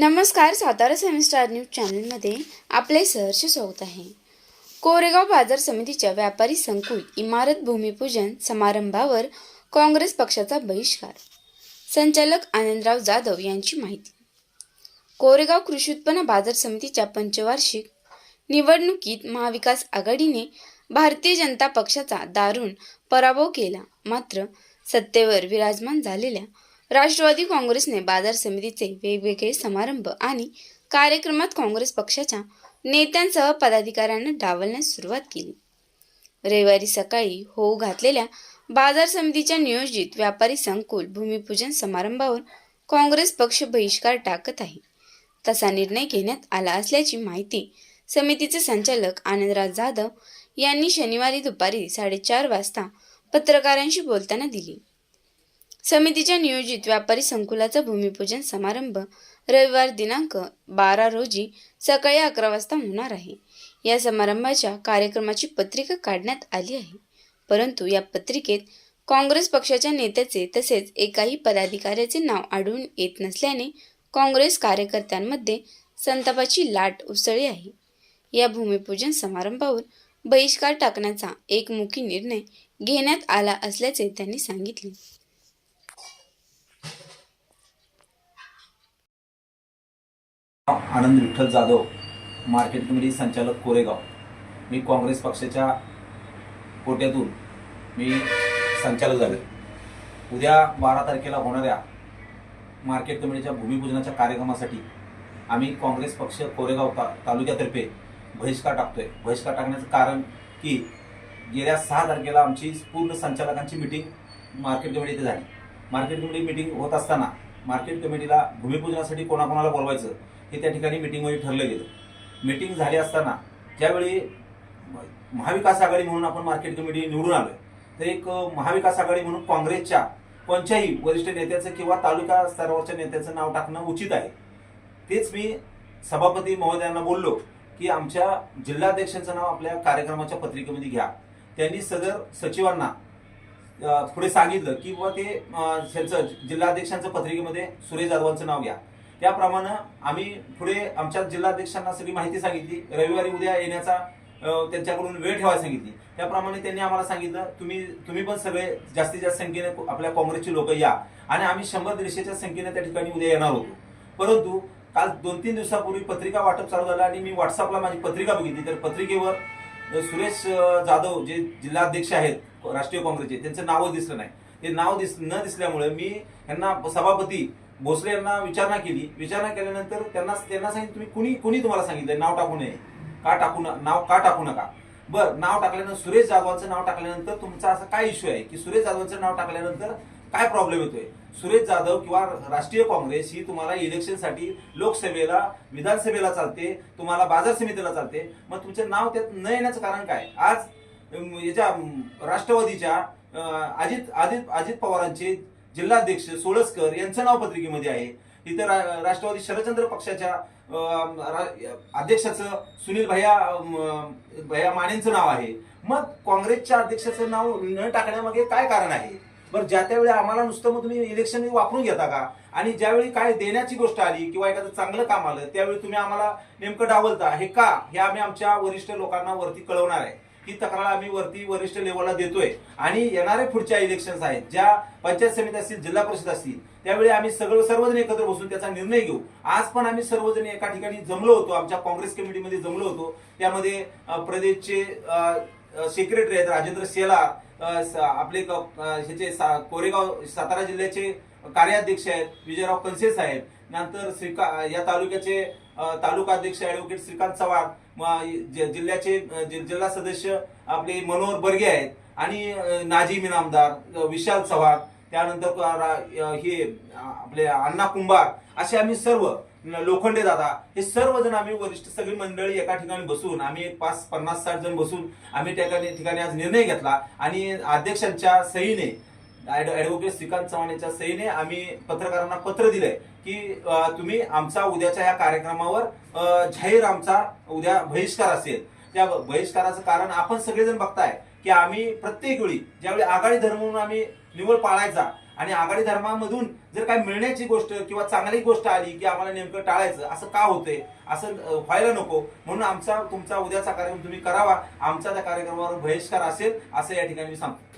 नमस्कार Satara semester news चॅनलमध्ये आपले सहर्ष स्वागत आहे. कोरेगाव बाजार समितीच्या व्यापारी संकुल इमारत भूमिपूजन समारंभावर काँग्रेस पक्षाचा बहिष्कार. संचालक आनंदराव जाधव यांची माहिती. कोरेगाव कृषी उत्पन्न बाजार समितीच्या पंचवार्षिक निवडणुकीत महाविकास आघाडीने भारतीय जनता पक्षाचा दारुण पराभव केला. मात्र सत्तेवर विराजमान झालेल्या राष्ट्रवादी काँग्रेसने बाजार समितीचे वेगवेगळे समारंभ आणि कार्यक्रमात काँग्रेस पक्षाच्या नेत्यांसह पदाधिकाऱ्यांना डावलण्यास सुरुवात केली. रविवारी सकाळी होऊ घातलेल्या बाजार समितीच्या नियोजित व्यापारी संकुल भूमिपूजन समारंभावर काँग्रेस पक्ष बहिष्कार टाकत आहे. तसा निर्णय घेण्यात आला असल्याची माहिती समितीचे संचालक आनंदराज जाधव यांनी शनिवारी दुपारी साडेचार वाजता पत्रकारांशी बोलताना दिली. समितीच्या नियोजित व्यापारी संकुलाचा भूमिपूजन समारंभ रविवार दिनांक बारा रोजी सकाळी अकरा वाजता होणार आहे. या समारंभाच्या कार्यक्रमाची पत्रिका काढण्यात आली आहे. परंतु या पत्रिकेत काँग्रेस पक्षाच्या नेत्याचे तसेच एकाही पदाधिकाऱ्याचे नाव आढळून येत नसल्याने काँग्रेस कार्यकर्त्यांमध्ये संतापाची लाट उसळली आहे. या भूमिपूजन समारंभावर बहिष्कार टाकण्याचा एकमुखी निर्णय घेण्यात आला असल्याचे त्यांनी सांगितले. आनंद विठ्ठल जाधव मार्केट कमिटी संचालक कोरेगाव मी काँग्रेस पक्षाच्या कोट्यातून मी संचालक झाले. उद्या बारा तारखेला होणाऱ्या मार्केट कमिटीच्या भूमिपूजनाच्या कार्यक्रमासाठी आम्ही काँग्रेस पक्ष कोरेगाव ता तालुक्यातर्फे बहिष्कार टाकतोय. बहिष्कार टाकण्याचं कारण की गेल्या सहा तारखेला आमची पूर्ण संचालकांची मिटिंग मार्केट कमिटी इथे झाली. मार्केट कमिटी मिटिंग होत असताना मार्केट कमिटीला भूमिपूजनासाठी कोणाकोणाला बोलवायचं हे त्या ठिकाणी मिटिंगमध्ये ठरलं गेलं. मिटिंग झाली असताना ज्यावेळी महाविकास आघाडी म्हणून आपण मार्केट कमिटी निवडून आलोय. तर एक महाविकास आघाडी म्हणून काँग्रेसच्या कोणत्याही वरिष्ठ नेत्याचं किंवा तालुका स्तरावरच्या नेत्याचं नाव टाकणं उचित आहे. तेच मी सभापती महोदयांना बोललो की आमच्या जिल्हाध्यक्षांचं नाव आपल्या कार्यक्रमाच्या पत्रिकेमध्ये घ्या. त्यांनी सदर सचिवांना पुढे सांगितलं की बा ते त्यांचं जिल्हाध्यक्षांचं पत्रिकेमध्ये सुरेश जाधवांचं नाव घ्या. त्याप्रमाणे आम्ही पुढे आमच्या जिल्हाध्यक्षांना सगळी माहिती सांगितली. रविवारी उद्या येण्याचा त्यांच्याकडून वेळ ठेवायला सांगितली. त्याप्रमाणे त्यांनी आम्हाला सांगितलं तुम्ही तुम्ही पण सगळे जास्तीत जास्त संख्येने आपल्या काँग्रेसची लोक या. आणि आम्ही शंभर दीडशेच्या संख्येने त्या ठिकाणी उद्या येणार होतो. परंतु काल दोन तीन दिवसापूर्वी पत्रिका वाटप चालू झालं आणि मी व्हॉट्सअपला माझी पत्रिका बघितली. तर पत्रिकेवर सुरेश जाधव जे जिल्हाध्यक्ष आहेत राष्ट्रीय काँग्रेसचे त्यांचं नावच दिसलं नाही. ते नाव दिस न दिसल्यामुळे मी यांना सभापती भोसले यांना विचारणा केली. विचारणा केल्यानंतर त्यांना त्यांना सांगितलं तुम्ही कुणी कुणी तुम्हाला सांगितलं नाव टाकू नये. का टाकू नाव का टाकू नका? बर नाव टाकल्यानंतर सुरेश जाधवांचं नाव टाकल्यानंतर तुमचा असा काय इश्यू आहे की सुरेश जाधवांचं नाव टाकल्यानंतर काय प्रॉब्लेम येतोय? सुरेश जाधव किंवा राष्ट्रीय काँग्रेस ही तुम्हाला इलेक्शनसाठी लोकसभेला विधानसभेला चालते तुम्हाला बाजार समितीला चालते. मग तुमचं नाव त्यात न येण्याचं कारण काय? आज याच्या राष्ट्रवादीच्या अजित अजित अजित पवारांचे जिल्हाध्यक्ष सोळसकर यांचं नाव पत्रिकेमध्ये आहे. इथं राष्ट्रवादी शरदचंद्र पक्षाच्या अध्यक्षाचं सुनील भैया भैया मानेंचं नाव आहे. मग काँग्रेसच्या अध्यक्षाचं नाव न टाकण्यामागे काय कारण आहे? बरं ज्या त्यावेळी आम्हाला नुसतं मग तुम्ही इलेक्शन वापरून घेता का? आणि ज्यावेळी काय देण्याची गोष्ट आली किंवा एखादं चांगलं काम आलं त्यावेळी तुम्ही आम्हाला नेमकं डावलता हे का? हे आम्ही आमच्या वरिष्ठ लोकांना वरती कळवणार आहे. ही तक्रार आम्ही वरती वरिष्ठ लेवलला देतोय. आणि येणारे पुढच्या इलेक्शन्स आहेत ज्या पंचायत समिती असतील जिल्हा परिषद असतील त्यावेळी आम्ही सगळं सर्वजण एकत्र बसून त्याचा निर्णय घेऊ. आज पण आम्ही सर्वजण एका ठिकाणी जमलो होतो आमच्या काँग्रेस कमिटीमध्ये जमलो होतो. त्यामध्ये प्रदेशचे सेक्रेटरी आहेत राजेंद्र शेलार आपले ह्याचे सा- कोरेगाव सातारा जिल्ह्याचे कार्याध्यक्ष आहेत विजयराव कनसे साहेब. नंतर श्रीका या तालुक्याचे तालुका अध्यक्ष ऍडव्होकेट श्रीकांत चव्हाण. जिल्ह्याचे जि- जिल्हा सदस्य आपले मनोहर बर्गे आहेत आणि अ, नाजी इनामदार विशाल चव्हाण त्यानंतर हे आपले अण्णा कुंभार असे आम्ही सर्व लोखंडे दादा हे सर्वजण आम्ही वरिष्ठ सगळी मंडळी एका ठिकाणी बसून आम्ही एक पाच पन्नास साठ जण बसून आम्ही त्या ठिकाणी ठिकाणी आज निर्णय घेतला आणि अध्यक्षांच्या सहीने ऍडव्होकेट श्रीकांत चव्हाण यांच्या सहीने आम्ही पत्रकारांना पत्र दिलंय की तुम्ही आमचा उद्याच्या या कार्यक्रमावर जाहीर आमचा उद्या बहिष्कार असेल. त्या बहिष्काराचं कारण आपण सगळेजण बघताय की आम्ही प्रत्येक वेळी ज्यावेळी आघाडी धर्म म्हणून आम्ही निवड पाळायचा आणि आघाडी धर्मामधून जर काही मिळण्याची गोष्ट किंवा चांगली गोष्ट आली की आम्हाला नेमकं टाळायचं असं का होतंय असं व्हायला नको. म्हणून आमचा तुमचा उद्याचा कार्यक्रम तुम्ही करावा. आमचा त्या कार्यक्रमावर बहिष्कार असेल असं या ठिकाणी मी सांगतो.